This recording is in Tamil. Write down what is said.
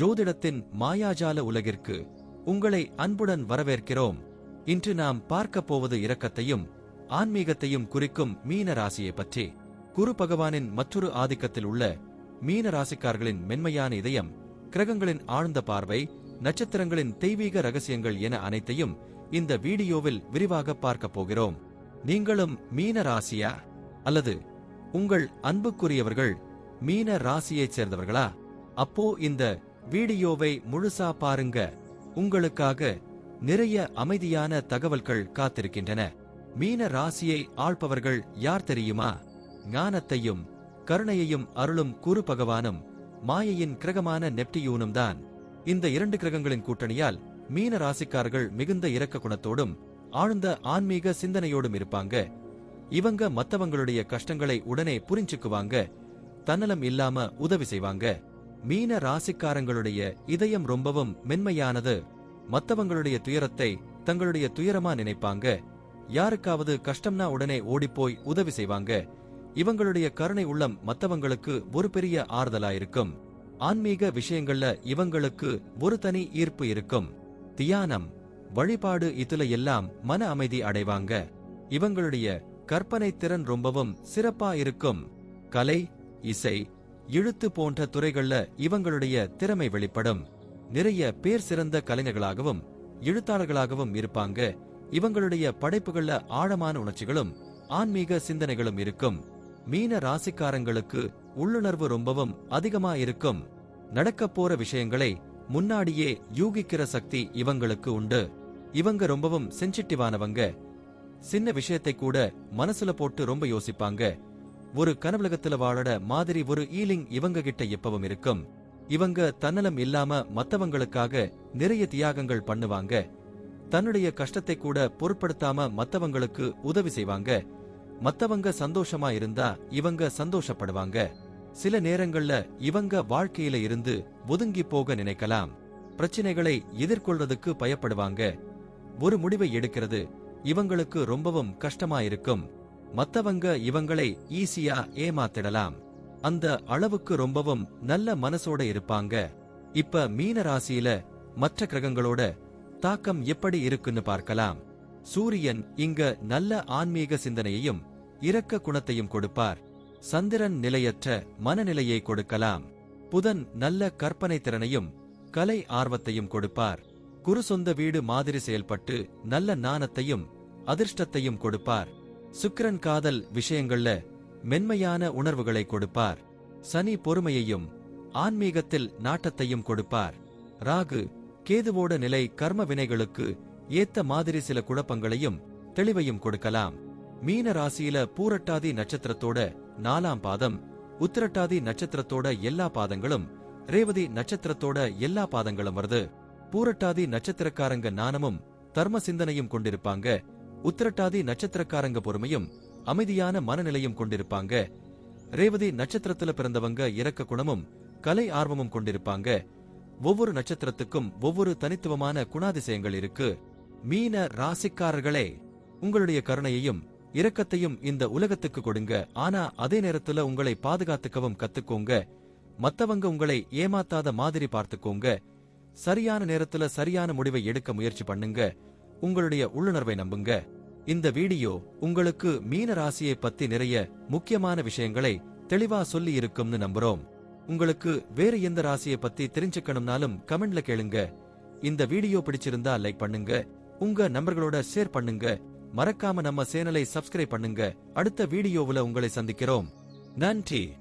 ஜோதிடத்தின் மாயாஜால உலகிற்கு உங்களை அன்புடன் வரவேற்கிறோம். இன்று நாம் பார்க்கப் போவது இரக்கத்தையும் ஆன்மீகத்தையும் குறிக்கும் மீன ராசியை பற்றி. குரு பகவானின் மற்றொரு ஆதிக்கத்தில் உள்ள மீன ராசிக்காரர்களின் மென்மையான இதயம் கிரகங்களின் ஆழ்ந்த பார்வை நட்சத்திரங்களின் தெய்வீக ரகசியங்கள் என அனைத்தையும் இந்த வீடியோவில் விரிவாக பார்க்கப் போகிறோம். நீங்களும் மீன ராசியா அல்லது உங்கள் அன்புக்குரியவர்கள் மீன ராசியைச் சேர்ந்தவர்களா? அப்போ இந்த வீடியோவை முழுசா பாருங்க. உங்களுக்காக நிறைய அமைதியான தகவல்கள் காத்திருக்கின்றன. மீன ராசியை ஆள்பவர்கள் யார் தெரியுமா? ஞானத்தையும் கருணையையும் அருளும் குரு பகவானும் மாயையின் கிரகமான நெப்டியூனும் தான். இந்த இரண்டு கிரகங்களின் கூட்டணியால் மீன ராசிக்காரர்கள் மிகுந்த இரக்க குணத்தோடும் ஆழ்ந்த ஆன்மீக சிந்தனையோடும் இருப்பாங்க. இவங்க மத்தவங்களுடைய கஷ்டங்களை உடனே புரிஞ்சுக்குவாங்க. தன்னலம் இல்லாம உதவி செய்வாங்க. மீன ராசிக்காரங்களுடைய இதயம் ரொம்பவும் மென்மையானது. மத்தவங்களுடைய துயரத்தை தங்களுடைய துயரமா நினைப்பாங்க. யாருக்காவது கஷ்டம்னா உடனே ஓடிப்போய் உதவி செய்வாங்க. இவங்களுடைய கருணை உள்ளம் மத்தவங்களுக்கு ஒரு பெரிய ஆறுதலா இருக்கும் ஆன்மீக விஷயங்கள்ல இவங்களுக்கு ஒரு தனி ஈர்ப்பு இருக்கும். தியானம் வழிபாடு இதுல எல்லாம் மன அமைதி அடைவாங்க. இவங்களுடைய கற்பனை திறன் ரொம்பவும் சிறப்பா இருக்கும் கலை இசை எழுத்து போன்ற துறைகள்ல இவங்களுடைய திறமை வெளிப்படும். நிறைய பேர் சிறந்த கலைஞர்களாகவும் எழுத்தாளர்களாகவும் இருப்பாங்க. இவங்களுடைய படைப்புகள்ல ஆழமான உணர்ச்சிகளும் ஆன்மீக சிந்தனைகளும் இருக்கும். மீன ராசிக்காரங்களுக்கு உள்ளுணர்வு ரொம்பவும் அதிகமா இருக்கும். நடக்கப் போற விஷயங்களை முன்னாடியே யூகிக்கிற சக்தி இவங்களுக்கு உண்டு. இவங்க ரொம்பவும் சென்சிட்டிவானவங்க. சின்ன விஷயத்தை கூட மனசுல போட்டு ரொம்ப யோசிப்பாங்க. ஒரு கனவுலகத்துல வாழட மாதிரி ஒரு ஈலிங் இவங்க கிட்ட எப்பவும் இருக்கும். இவங்க தன்னலம் இல்லாம மத்தவங்களுக்காக நிறைய தியாகங்கள் பண்ணுவாங்க. தன்னுடைய கஷ்டத்தை கூட பொருட்படுத்தாம மத்தவங்களுக்கு உதவி செய்வாங்க. மத்தவங்க சந்தோஷமா இருந்தா இவங்க சந்தோஷப்படுவாங்க. சில நேரங்கள்ல இவங்க வாழ்க்கையில இருந்து ஒதுங்கி போக நினைக்கலாம். பிரச்சனைகளை எதிர்கொள்றதுக்கு பயப்படுவாங்க. ஒரு முடிவை எடுக்கிறது இவங்களுக்கு ரொம்பவும் கஷ்டமா இருக்கும். மத்தவங்க இவங்களை ஈஸியா ஏமாத்திடலாம். அந்த அளவுக்கு ரொம்பவும் நல்ல மனசோட இருப்பாங்க. இப்ப மீன ராசியில மற்ற கிரகங்களோட தாக்கம் எப்படி இருக்குன்னு பார்க்கலாம். சூரியன் இங்க நல்ல ஆன்மீக சிந்தனையையும் இரக்க குணத்தையும் கொடுப்பார். சந்திரன் நிலையற்ற மனநிலையை கொடுக்கலாம். புதன் நல்ல கற்பனை திறனையும் கலை ஆர்வத்தையும் கொடுப்பார். குரு சொந்த வீடு மாதிரி செயல்பட்டு நல்ல நாணத்தையும் அதிர்ஷ்டத்தையும் கொடுப்பார். சுக்கிரன் காதல் விஷயங்கள்ல மென்மையான உணர்வுகளை கொடுப்பார். சனி பொறுமையையும் ஆன்மீகத்தில் நாட்டத்தையும் கொடுப்பார். ராகு கேதுவோட நிலை கர்ம வினைகளுக்கு ஏத்த மாதிரி சில குழப்பங்களையும் தெளிவையும் கொடுக்கலாம். மீன ராசியில பூரட்டாதி நட்சத்திரத்தோட நாலாம் பாதம் உத்திரட்டாதி நட்சத்திரத்தோட எல்லா பாதங்களும் ரேவதி நட்சத்திரத்தோட எல்லா பாதங்களும் வருது. பூரட்டாதி நட்சத்திரக்காரங்க நாணமும் தர்ம சிந்தனையும் கொண்டிருப்பாங்க. உத்திரட்டாதி நட்சத்திரக்காரங்க பொறுமையும் அமைதியான மனநிலையும் கொண்டிருப்பாங்க. ரேவதி நட்சத்திரத்துல பிறந்தவங்க இரக்க குணமும் கலை ஆர்வமும் கொண்டிருப்பாங்க. ஒவ்வொரு நட்சத்திரத்துக்கும் ஒவ்வொரு தனித்துவமான குணாதிசயங்கள் இருக்கு. மீன ராசிக்காரர்களே உங்களுடைய கருணையையும் இரக்கத்தையும் இந்த உலகத்துக்கு கொடுங்க. ஆனா அதே நேரத்துல உங்களை பாதுகாத்துக்கவும் கத்துக்கோங்க. மத்தவங்க உங்களை ஏமாத்தாத மாதிரி பார்த்துக்கோங்க. சரியான நேரத்துல சரியான முடிவை எடுக்க முயற்சி பண்ணுங்க. உங்களுடைய உள்ளுணர்வை நம்புங்க. இந்த வீடியோ உங்களுக்கு மீன ராசியை பத்தி நிறைய முக்கியமான விஷயங்களை தெளிவா சொல்லி இருக்கும்னு நம்புறோம். உங்களுக்கு வேற எந்த ராசியை பத்தி தெரிஞ்சுக்கணும்னாலும் கமெண்ட்ல கேளுங்க. இந்த வீடியோ பிடிச்சிருந்தா லைக் பண்ணுங்க. உங்க நம்பர்களோட ஷேர் பண்ணுங்க. மறக்காம நம்ம சேனலை சப்ஸ்கிரைப் பண்ணுங்க. அடுத்த வீடியோவுல உங்களை சந்திக்கிறோம். நன்றி.